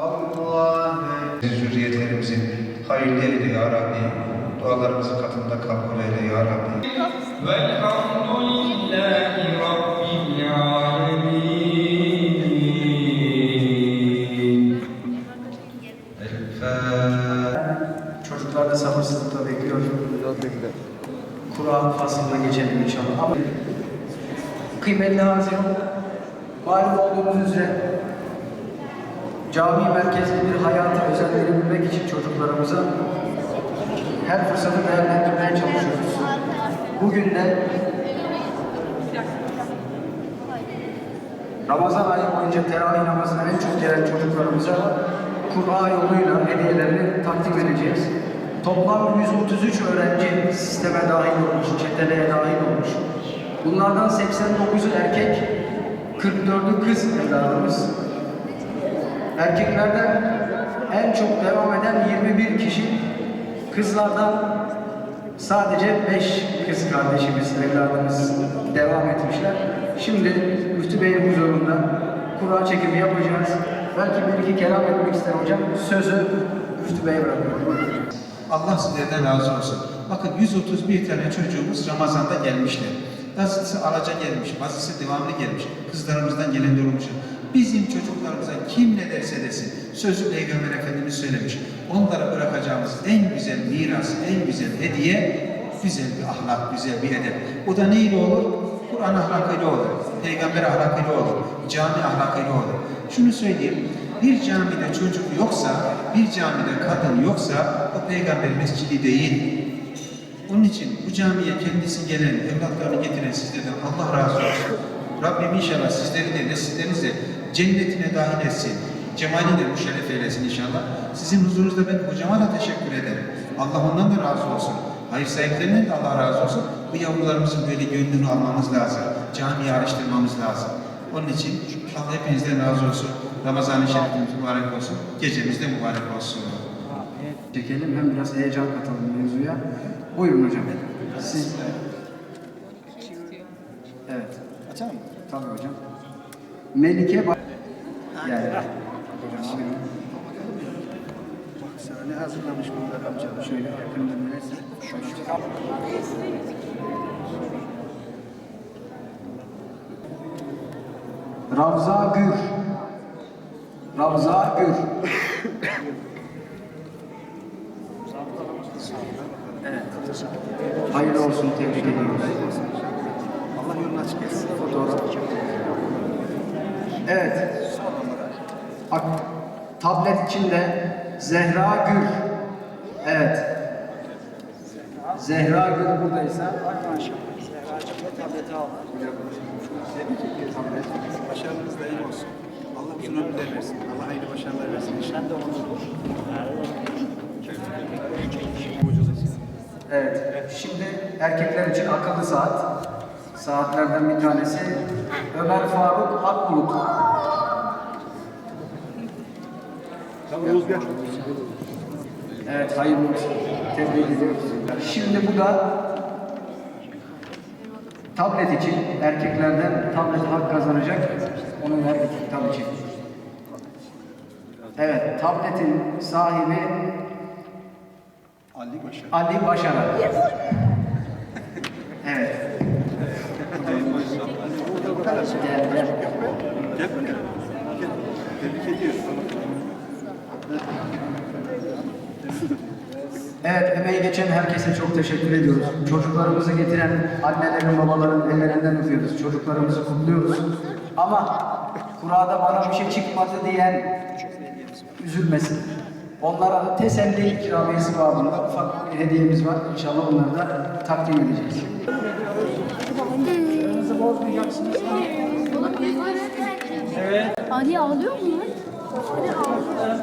Allah ve zürriyetlerimizin hayırlı eyle ya Rabbi. Dualarımızı katında kabul eyle ya Rabbi. Velhamdülillahi Rabbil alemin. Çocuklar da sabırsızlıkla bekliyor. Kur'an faslına geçelim inşallah. Ama kıymetli hazır, malum olduğumuz üzere cami merkezli bir hayatı özendirebilmek için çocuklarımıza her fırsatı değerlendirmeye çalışıyoruz. Bugün de Ramazan ayı boyunca teravih namazına en çok gelen çocuklarımıza Kur'an yoluyla hediyelerini takdim edeceğiz. Toplam 133 öğrenci sisteme dahil olmuş, çeteleye dahil olmuş. Bunlardan 89'u erkek, 44'ü kız evladımız. Erkeklerden en çok devam eden 21 kişi, kızlardan sadece 5 kız kardeşimiz, evladımız devam etmişler. Şimdi Müftü Bey'in huzurunda kura çekimi yapacağız. Belki bir iki kelam etmek ister hocam. Sözü Müftü Bey'e bırakıyorum. Allah sizlerden razı olsun. Bakın 131 tane çocuğumuz Ramazan'da gelmişler. Bazısı araca gelmiş, bazısı devamlı gelmiş. Kızlarımızdan gelen de olmuş. Bizim çocuklarımıza kim ne derse desin, sözü Peygamber Efendimiz söylemiş. Onlara bırakacağımız en güzel miras, en güzel hediye, güzel bir ahlak, güzel bir edep. O da neyle olur? Kur'an ahlakıyla olur, Peygamber ahlakıyla olur, cami ahlakıyla olur. Şunu söyleyeyim, bir camide çocuk yoksa, bir camide kadın yoksa o peygamber mescidi değil. Onun için bu camiye kendisi gelen, evlatlarını getiren sizlerden Allah razı olsun. Rabbim inşallah sizleri de nesillerinizi de cennetine dahil etsin. Cemaliyle müşerref eylesin inşallah. Sizin huzurunuzda ben hocama da teşekkür ederim. Allah ondan da razı olsun. Hayır sahiplerinden de Allah razı olsun. Bu yavrularımızın böyle gönlünü almamız lazım. Camiyi araştırmamız lazım. Onun için Allah hepinizden razı olsun. Ramazan-ı Şerifimiz mübarek olsun. Gecemiz de mübarek olsun. Çekelim hem biraz heyecan katalım mevzuya. Buyurun hocam. Siz... Evet. Açalım mı? Tabii hocam. Melike Ba- Yani. Hocam buyurun. Ne hazırlamış bunlar amca? Şöyle yakında neresi? Şöyle. Ravza Gür. Ravza Gür. evet. Hayırlı olsun, tebrik ediyoruz. Allah yolunu açık etsin. Fotoğraf. Evet. Bak, tablet içinde Zehra Gül. Evet. Zehra Gül buradaysa tableti. Başarınız da iyi olsun. Allah uzun ömürler versin. Allah hayırlı başarılar versin inşallah. Evet. Şimdi erkekler için akıllı saat. Saatlerden bir tanesi Ömer Faruk Akbulut. Evet, hayırlı olsun. Tebrik ediyoruz. Şimdi bu da tablet için erkeklerden tablet hak kazanacak. Onu verdik kitap için. Evet, tabletin sahibi Ali Başaran. Evet. Evet, emeği geçen herkese çok teşekkür ediyoruz. Çocuklarımızı getiren annelerin, babaların ellerinden öpüyoruz. Çocuklarımızı kutluyoruz. Ama kurada bana bir şey çıkmadı diyen üzülmesin. Onlara da teselli ikramiyesi babında ufak bir hediyemiz var. İnşallah onları da takdim edeceğiz. Aranızı bozmayacaksınız. Evet. Ali ağlıyor mu? Ali ağlıyor.